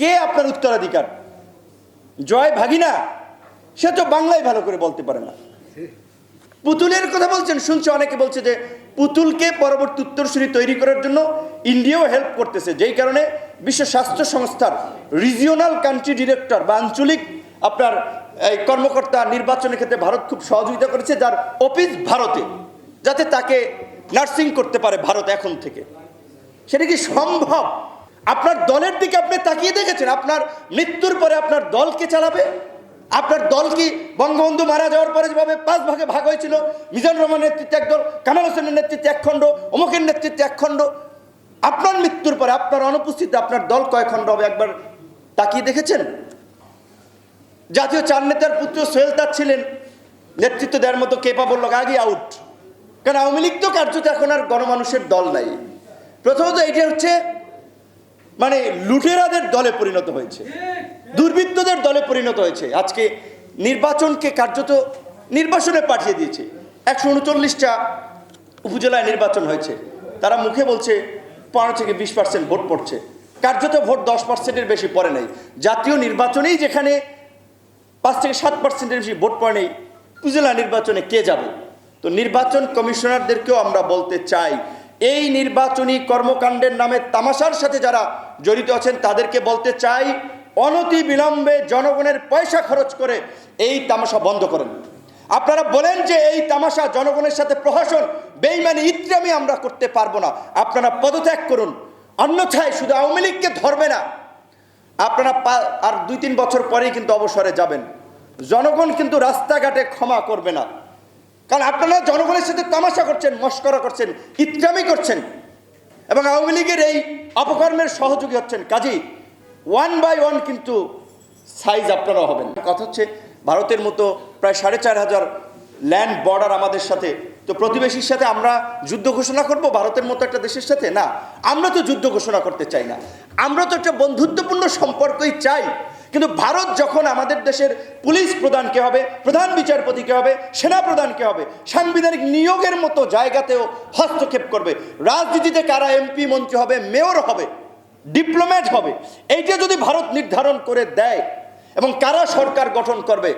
কে আপনার উত্তরাধিকার? জয় ভাগিনা? সে তো বাংলায় ভালো করে বলতে পারে না। পুতুলের কথা বলছেন, শুনছে অনেকে বলছে যে পুতুলকে পরবর্তী উত্তরসূরি তৈরি করার জন্য ইন্ডিয়াও হেল্প করতেছে, যেই কারণে বিশ্ব স্বাস্থ্য সংস্থার রিজিওনাল কান্ট্রি ডিরেক্টর বা আঞ্চলিক আপনার এই কর্মকর্তা নির্বাচনের ক্ষেত্রে ভারত খুব সহযোগিতা করেছে, যার অফিস ভারতে, যাতে তাকে নার্সিং করতে পারে ভারত এখন থেকে। সেটা কি সম্ভব? আপনার দলের দিকে আপনি তাকিয়ে দেখেছেন? আপনার মৃত্যুর পরে আপনার দলকে চালাবে? আপনার দল কি বঙ্গবন্ধু মারা যাওয়ার পরে যেভাবে পাঁচ ভাগে ভাগ হয়েছিল? মিজান রহমানের নেতৃত্বে একদল কামাল হোসেনের নেতৃত্বে এক খণ্ড, অমুকের নেতৃত্বে এক খণ্ড। আপনার মৃত্যুর পরে আপনার অনুপস্থিতিতে আপনার দল কয় খণ্ড হবে একবার তাকিয়ে দেখেছেন? জাতীয় চার নেতার পুত্র সোহেল তার ছিলেন। নেতৃত্ব দেওয়ার মতো কেপাবল লোক? আগে আউট কারণ আওয়ামী লীগ তো কার্যত এখন আর গণমানুষের দল নাই। প্রথমত এটা হচ্ছে মানে লুটেরাদের দলে পরিণত হয়েছে। দুর্বৃত্তদের দলে পরিণত হয়েছে। আজকে নির্বাচনকে কার্যত নির্বাচনে পাঠিয়ে দিয়েছে। একশো উনচল্লিশটা উপজেলায় নির্বাচন হয়েছে। তারা মুখে বলছে পনেরো থেকে বিশ পার্সেন্ট ভোট পড়ছে। কার্যত ভোট দশ পার্সেন্টের বেশি পড়ে নাই। জাতীয় নির্বাচনেই যেখানে পাঁচ থেকে সাত পার্সেন্টের বেশি ভোট পড়ে নেই, উপজেলা নির্বাচনে কে যাবে? তো নির্বাচন কমিশনারদেরকেও আমরা বলতে চাই, এই নির্বাচনী কর্মকাণ্ডের নামে তামাশার সাথে যারা জড়িত আছেন, তাদেরকে বলতে চাই, অনতি বিলম্বে জনগণের পয়সা খরচ করে এই তামাশা বন্ধ করেন। আপনারা বলেন যে এই তামাশা জনগণের সাথে প্রহসন বেইমানি ইত্রামি আমরা করতে পারব না। আপনারা পদত্যাগ করুন। অন্যথায় শুধু আওয়ামী লীগকে ধরবে না। আপনারা আর দুই তিন বছর পরেই কিন্তু অবসরে যাবেন। জনগণ কিন্তু রাস্তাঘাটে ক্ষমা করবে না। কারণ আপনারা জনগণের সাথে তামাশা করছেন, মস্করা করছেন, ইত্রামি করছেন। এবং আওয়ামী লীগের এই অপকর্মের সহযোগী হচ্ছেন কাজী। ওয়ান বাই ওয়ান কিন্তু সাইজ আপনারা হবেন। কথা হচ্ছে ভারতের মতো প্রায় সাড়ে চার হাজার ল্যান্ড বর্ডার আমাদের সাথে। তো প্রতিবেশীর সাথে আমরা যুদ্ধ ঘোষণা করব? ভারতের মতো একটা দেশের সাথে? না। আমরা তো যুদ্ধ ঘোষণা করতে চাই না। আমরা তো একটা বন্ধুত্বপূর্ণ সম্পর্কই চাই। কিন্তু ভারত যখন আমাদের দেশের পুলিশ প্রধান কে হবে, প্রধান বিচারপতি কে হবে, সেনা প্রধান কে হবে, সাংবিধানিক নিয়োগের মতো জায়গাতেও হস্তক্ষেপ করবে। রাজনীতিতে কারা এমপি, মন্ত্রী হবে, মেয়র হবে, ডিপ্লোম্যাট হবে, এইটা যদি ভারত নির্ধারণ করে দেয় এবং কারা সরকার গঠন করবে,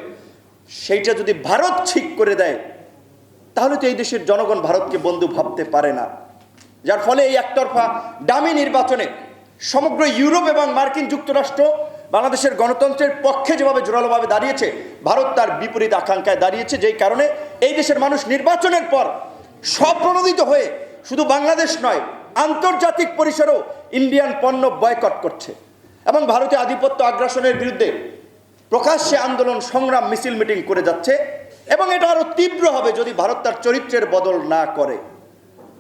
সেইটা যদি ভারত ঠিক করে দেয়, তাহলে তো এই দেশের জনগণ ভারতকে বন্ধু ভাবতে পারে না। যার ফলে এই একতরফা দামি নির্বাচনে সমগ্র ইউরোপ এবং মার্কিন যুক্তরাষ্ট্র বাংলাদেশের গণতন্ত্রের পক্ষে যেভাবে জোরালোভাবে দাঁড়িয়েছে, ভারত তার বিপরীত আকাঙ্ক্ষায় দাঁড়িয়েছে, যেই কারণে এই দেশের মানুষ নির্বাচনের পর স্বপ্রণোদিত হয়ে শুধু বাংলাদেশ নয়, আন্তর্জাতিক পরিসরেও ইন্ডিয়ান পণ্য বয়কট করছে। এবং ভারতে আধিপত্য আগ্রাসনের বিরুদ্ধে প্রকাশ্যে আন্দোলন, সংগ্রাম, মিছিল, মিটিং করে যাচ্ছে। এবং এটা আরও তীব্র হবে যদি ভারত তার চরিত্রের বদল না করে।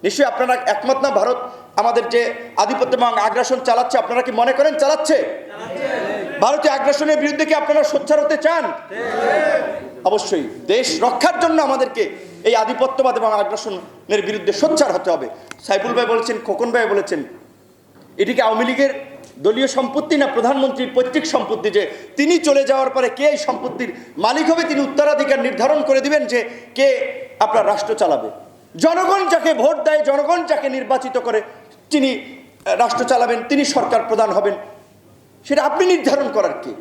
নিশ্চয়ই আপনারা একমত না ভারত আমাদের যে আধিপত্য এবং আগ্রাসন চালাচ্ছে, আপনারা কি মনে করেন চালাচ্ছে? ভারতীয় আগ্রাসনের বিরুদ্ধে কি আপনারা সোচ্চার হতে চান? অবশ্যই। দেশ রক্ষার জন্য আমাদেরকে এই আধিপত্যবাদ এবং আগ্রাসনের বিরুদ্ধে সোচ্চার হতে হবে। সাইফুল ভাই বলেছেন, খোকন ভাই বলেছেন, এটি কি আওয়ামী লীগের দলীয় সম্পত্তি না প্রধানমন্ত্রীর পৈতৃক সম্পত্তি যে তিনি চলে যাওয়ার পরে কে এই সম্পত্তির মালিক হবে? তিনি উত্তরাধিকার নির্ধারণ করে দিবেন যে কে আপনার রাষ্ট্র চালাবে। জনগণ যাকে ভোট দেয়, জনগণ যাকে নির্বাচিত করে, তিনি রাষ্ট্র চালাবেন, তিনি সরকার প্রধান হবেন। সেটা আপনি নির্ধারণ করার কি?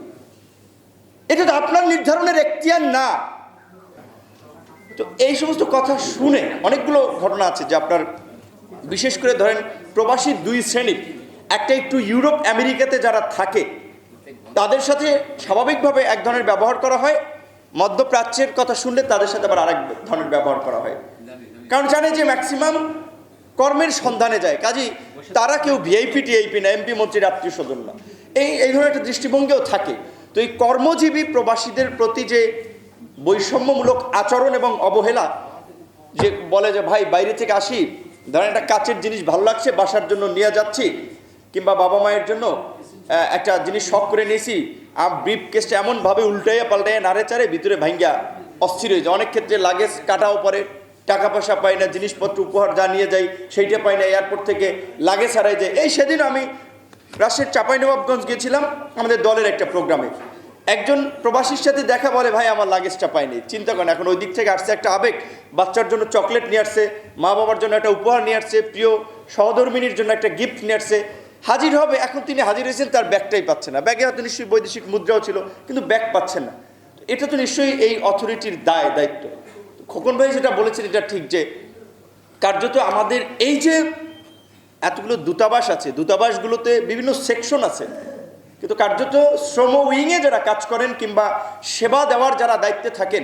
এটা তো আপনার নির্ধারণের এখতিয়ার না। তো এই সমস্ত কথা শুনে অনেকগুলো ঘটনা আছে যে আপনার বিশেষ করে ধরেন প্রবাসী দুই শ্রেণির, একটা একটু ইউরোপ, আমেরিকাতে যারা থাকে, তাদের সাথে স্বাভাবিকভাবে এক ধরনের ব্যবহার করা হয়। মধ্যপ্রাচ্যের কথা শুনলে তাদের সাথে আবার আরেক ধরনের ব্যবহার করা হয়। কারণ জানে যে ম্যাক্সিমাম কর্মের সন্ধানে যায়। কাজী তারা কেউ ভিআইপি, টিআইপি না, এমপি, মন্ত্রীর আত্মীয় স্বজন না। এই এই ধরনের একটা দৃষ্টিভঙ্গিও থাকে। তো এই কর্মজীবী প্রবাসীদের প্রতি যে বৈষম্যমূলক আচরণ এবং অবহেলা, যে বলে যে, ভাই, বাইরে থেকে আসি, ধরেন একটা কাচের জিনিস ভালো লাগছে, বাসার জন্য নিয়ে যাচ্ছি, কিংবা বাবা মায়ের জন্য একটা জিনিস শখ করে নিয়েছি আর ব্রিফ কেসটা এমনভাবে উল্টাইয়া পাল্টাইয়া নাড়ে চারে ভিতরে ভাঙ্গা অস্থির হয়ে যায়। অনেক ক্ষেত্রে লাগেজ কাটাও পরে টাকা পয়সা পাই না, জিনিসপত্র উপহার যা নিয়ে যাই, সেইটা পাই না এয়ারপোর্ট থেকে লাগেজ হারাই যায়। এই সেদিন আমি রাজশাহীর চাঁপাইনবাবগঞ্জ গেছিলাম আমাদের দলের একটা প্রোগ্রামে। একজন প্রবাসীর সাথে দেখা বলে, ভাই, আমার লাগেজটা পাইনি। চিন্তা করেন, এখন ওই দিক থেকে আসছে একটা আবেগ। বাচ্চার জন্য চকলেট নিয়ে আসছে মা বাবার জন্য একটা উপহার নিয়ে আসছে, প্রিয় সহধর্মিনীর জন্য একটা গিফট নিয়ে আসছে। হাজির হবে, এখন তিনি হাজির হয়েছেন, তার ব্যাগটাই পাচ্ছে না। ব্যাগে হয়তো নিশ্চয়ই বৈদেশিক মুদ্রাও ছিল, কিন্তু ব্যাগ পাচ্ছেন না। এটা তো নিশ্চয়ই এই অথরিটির দায়, দায়িত্ব। খোকন ভাই যেটা বলেছেন, এটা ঠিক যে কার্যত আমাদের এই যে এতগুলো দূতাবাস আছে, দূতাবাসগুলোতে বিভিন্ন সেকশন আছে। কিন্তু কার্যত শ্রম উইংয়ে যারা কাজ করেন কিংবা সেবা দেওয়ার যারা দায়িত্বে থাকেন,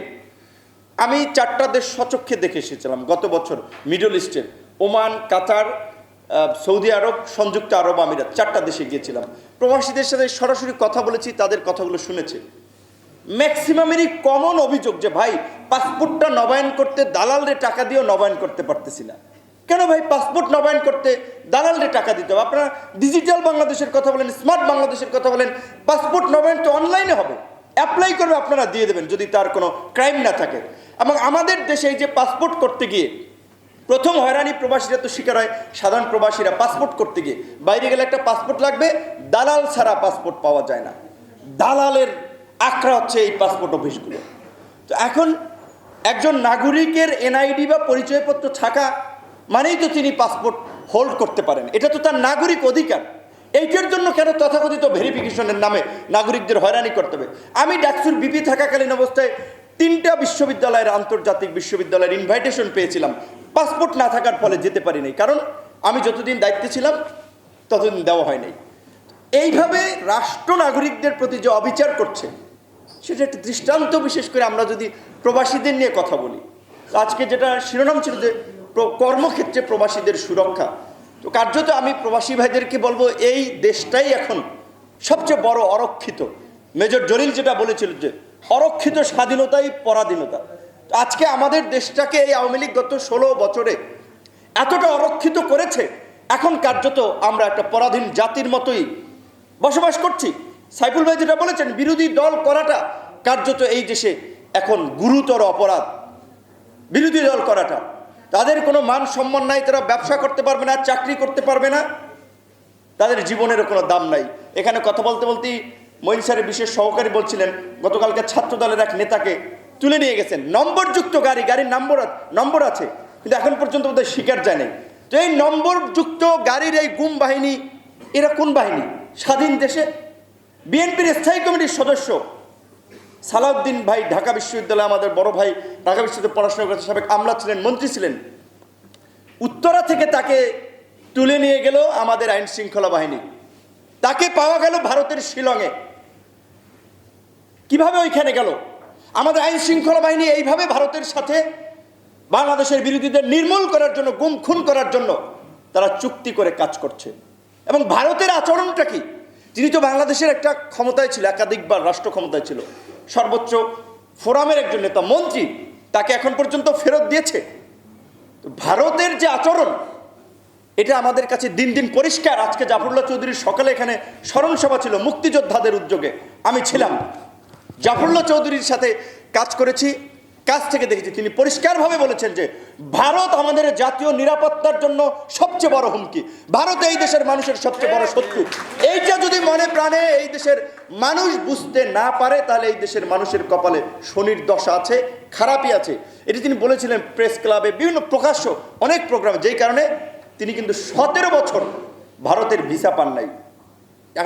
আমি চারটা দেশ সচক্ষে দেখে এসেছিলাম গত বছর মিডল ইস্টের ওমান, কাতার সৌদি আরব, সংযুক্ত আরব আমিরাত, চারটা দেশে গিয়েছিলাম। প্রবাসীদের সাথে সরাসরি কথা বলেছি, তাদের কথাগুলো শুনেছি। ম্যাক্সিমামেরই কমন অভিযোগ যে, ভাই পাসপোর্টটা নবায়ন করতে দালালরে টাকা দিয়েও নবায়ন করতে পারতেছি না। কেন ভাই পাসপোর্ট নবায়ন করতে দালালরে টাকা দিতে হবে? আপনারা ডিজিটাল বাংলাদেশের কথা বলেন স্মার্ট বাংলাদেশের কথা বলেন, পাসপোর্ট নবায়ন তো অনলাইনে হবে। অ্যাপ্লাই করবে আপনারা, দিয়ে দেবেন, যদি তার কোনো ক্রাইম না থাকে। এবং আমাদের দেশে যে পাসপোর্ট করতে গিয়ে প্রথম হয়রানি প্রবাসীরা তো শিকার হয়, সাধারণ প্রবাসীরা পাসপোর্ট করতে গিয়ে। বাইরে গেলে একটা পাসপোর্ট লাগবে, দালাল ছাড়া পাসপোর্ট পাওয়া যায় না। দালালের আখড়া হচ্ছে এই পাসপোর্ট অফিসগুলো। তো এখন একজন নাগরিকের এনআইডি বা পরিচয়পত্র থাকা মানেই তো তিনি পাসপোর্ট হোল্ড করতে পারেন। এটা তো তার নাগরিক অধিকার। এইটার জন্য কেন তথাকথিত ভেরিফিকেশনের নামে নাগরিকদের হয়রানি করতে হবে? আমি ডাকসুর বিপি থাকাকালীন অবস্থায় তিনটা বিশ্ববিদ্যালয়ের আন্তর্জাতিক বিশ্ববিদ্যালয়ের ইনভাইটেশন পেয়েছিলাম। পাসপোর্ট না থাকার ফলে যেতে পারিনি কারণ আমি যতদিন দায়িত্বে ছিলাম, ততদিন দেওয়া হয়নি এইভাবে রাষ্ট্র নাগরিকদের প্রতি যে অবিচার করছে, সেটা একটা দৃষ্টান্ত বিশেষ করে আমরা যদি প্রবাসীদের নিয়ে কথা বলি। আজকে যেটা শিরোনাম ছিল যে প্র- কর্মক্ষেত্রে প্রবাসীদের সুরক্ষা। তো কার্যত আমি প্রবাসী ভাইদেরকে বলব, এই দেশটাই এখন সবচেয়ে বড় অরক্ষিত। মেজর জলিল যেটা বলেছিল যে, অরক্ষিত স্বাধীনতাই পরাধীনতা। আজকে আমাদের দেশটাকে এই আওয়ামী লীগ গত ষোলো বছরে এতটা অরক্ষিত করেছে, এখন কার্যত আমরা একটা পরাধীন জাতির মতোই বসবাস করছি। সাইফুল ভাই যেটা বলেছেন, বিরোধী দল করাটা কার্যত এই দেশে এখন গুরুতর অপরাধ। বিরোধী দল করাটা। তাদের কোনো মান সম্মান নাই, তারা ব্যবসা করতে পারবে না, চাকরি করতে পারবে না। তাদের জীবনেরও কোনো দাম নাই। এখানে কথা বলতে বলতেই মঈন স্যারের বিশেষ সহকারী বলছিলেন, গতকালকে ছাত্র দলের এক নেতাকে তুলে নিয়ে গেছেন। নম্বরযুক্ত গাড়ি, গাড়ির নম্বর নম্বর আছে, কিন্তু এখন পর্যন্ত বোধহয় শিকার নাই। তো এই নম্বরযুক্ত গাড়ির এই গুম বাহিনী, এরা কোন বাহিনী? স্বাধীন দেশে? বিএনপির স্থায়ী কমিটির সদস্য সালাউদ্দিন ভাই ঢাকা বিশ্ববিদ্যালয়ে আমাদের বড় ভাই ঢাকা বিশ্ববিদ্যালয়ে পড়াশোনা করেছে, সাবেক আমলা ছিলেন, মন্ত্রী ছিলেন। উত্তরা থেকে তাকে তুলে নিয়ে গেল আমাদের আইন শৃঙ্খলা বাহিনী। তাকে পাওয়া গেল ভারতের শিলংয়ে। কীভাবে ওইখানে গেল? আমাদের আইন শৃঙ্খলা বাহিনী এইভাবে ভারতের সাথে বাংলাদেশের বিরোধীদের নির্মূল করার জন্য, গুম খুন করার জন্য তারা চুক্তি করে কাজ করছে। এবং ভারতের আচরণটা কি? তিনি তো বাংলাদেশের একটা ক্ষমতায় ছিল, একাধিকবার রাষ্ট্র ক্ষমতায় ছিল। সর্বোচ্চ ফোরামের একজন নেতা, মন্ত্রী, তাকে এখন পর্যন্ত ফেরত দিয়েছে। ভারতের যে আচরণ, এটা আমাদের কাছে দিন দিন পরিষ্কার। আজকে জাফরুল্লাহ চৌধুরীর সকালে এখানে স্মরণসভা ছিল মুক্তিযোদ্ধাদের উদ্যোগে। আমি ছিলাম। জাফরুল্লাহ চৌধুরীর সাথে কাজ করেছি। কাজ থেকে দেখেছি। তিনি পরিষ্কারভাবে বলেছেন যে, ভারত আমাদের জাতীয় নিরাপত্তার জন্য সবচেয়ে বড় হুমকি। ভারত এই দেশের মানুষের সবচেয়ে বড় শত্রু। এইটা যদি মনে প্রাণে এই দেশের মানুষ বুঝতে না পারে, তাহলে এই দেশের মানুষের কপালে শনির দশা আছে, খারাপই আছে। এটি তিনি বলেছিলেন প্রেস ক্লাবে, বিভিন্ন প্রকাশ্য অনেক প্রোগ্রামে, যেই কারণে তিনি কিন্তু সতেরো বছর ভারতের ভিসা পান নাই।